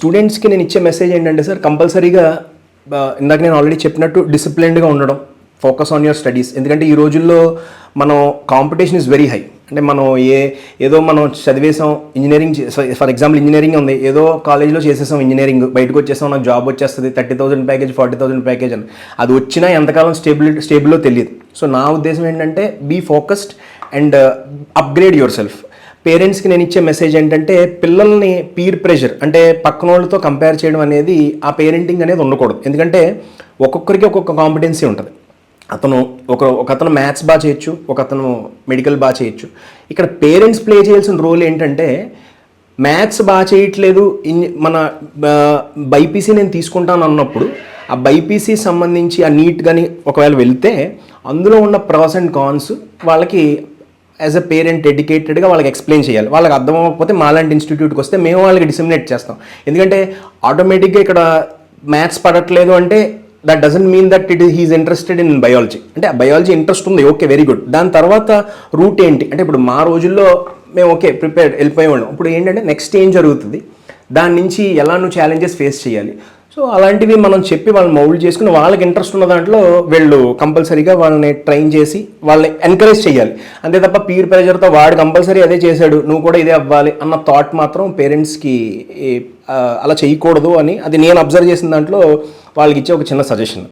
స్టూడెంట్స్కి నేను ఇచ్చే మెసేజ్ ఏంటంటే సార్ కంపల్సరీగా ఇందాక నేను ఆల్రెడీ చెప్పినట్టు డిసిప్లిన్డ్గా ఉండడం ఫోకస్ ఆన్ యువర్ స్టడీస్ ఎందుకంటే ఈ రోజుల్లో మనం కాంపిటీషన్ ఇస్ వెరీ హై అంటే మనం ఏ ఏదో మనం చదివేసాం ఇంజనీరింగ్ ఫర్ ఎగ్జాంపుల్ ఇంజనీరింగ్ ఉంది. ఏదో కాలేజ్లో చేసేసాం ఇంజనీరింగ్ బయటకు వచ్చేసాం నాకు జాబ్ వచ్చేస్తుంది thirty thousand package forty thousand package అని. అది వచ్చినా ఎంతకాలం స్టేబుల్ స్టేబుల్లో తెలియదు. సో నా ఉద్దేశం ఏంటంటే be focused and upgrade yourself పేరెంట్స్కి నేను ఇచ్చే మెసేజ్ ఏంటంటే పిల్లల్ని పీర్ ప్రెషర్ అంటే పక్కన వాళ్ళతో కంపేర్ చేయడం అనేది ఆ పేరెంటింగ్ అనేది ఉండకూడదు. ఎందుకంటే ఒక్కొక్కరికి ఒక్కొక్క కాంపిటెన్సీ ఉంటుంది. అతను ఒక ఒక అతను మ్యాథ్స్ బాగా చేయొచ్చు ఒక అతను మెడికల్ బాగా చేయొచ్చు. ఇక్కడ పేరెంట్స్ ప్లే చేయాల్సిన రోల్ ఏంటంటే మ్యాథ్స్ బాగా చేయట్లేదు ఇన్ మన బైపీసీ నేను తీసుకుంటాను అన్నప్పుడు ఆ బైపీసీ సంబంధించి ఆ నీట్ కానీ ఒకవేళ వెళ్తే అందులో ఉన్న ప్రాస్ అండ్ కాన్స్ వాళ్ళకి యాజ్ అ పేరెంట్ ఎడ్యుకేటెడ్గా వాళ్ళకి ఎక్స్ప్లెయిన్ చేయాలి. వాళ్ళకి అర్థం అవ్వకపోతే మాలాంటి ఇన్స్టిట్యూట్కి వస్తే మేము వాళ్ళకి డిసిమినేట్ చేస్తాం. ఎందుకంటే ఆటోమేటిక్గా ఇక్కడ మ్యాథ్స్ పడట్లేదు అంటే that doesn't mean that it he's interested in biology అంటే బయాలజీ ఇంట్రెస్ట్ ఉంది ఓకే వెరీ గుడ్ దాని తర్వాత రూట్ ఏంటి? అంటే ఇప్పుడు మా రోజుల్లో మేము ఓకే ప్రిపేర్డ్ వెళ్ళిపోయేవాళ్ళం. ఇప్పుడు ఏంటంటే నెక్స్ట్ ఏం జరుగుతుంది? దాని నుంచి ఎలా నువ్వు ఛాలెంజెస్ ఫేస్ చేయాలి? సో అలాంటివి మనం చెప్పి వాళ్ళని మౌల్డ్ చేసుకుని వాళ్ళకి ఇంట్రెస్ట్ ఉన్న దాంట్లో వీళ్ళు కంపల్సరీగా వాళ్ళని ట్రైన్ చేసి వాళ్ళని ఎంకరేజ్ చేయాలి. అంతే తప్ప పీర్ ప్రెజర్తో వాడు కంపల్సరీ అదే చేశాడు నువ్వు కూడా ఇదే అవ్వాలి అన్న థాట్ మాత్రం పేరెంట్స్కి అలా చేయకూడదు అని అది నేను అబ్జర్వ్ చేసిన దాంట్లో వాళ్ళకి ఇచ్చే ఒక చిన్న సజెషన్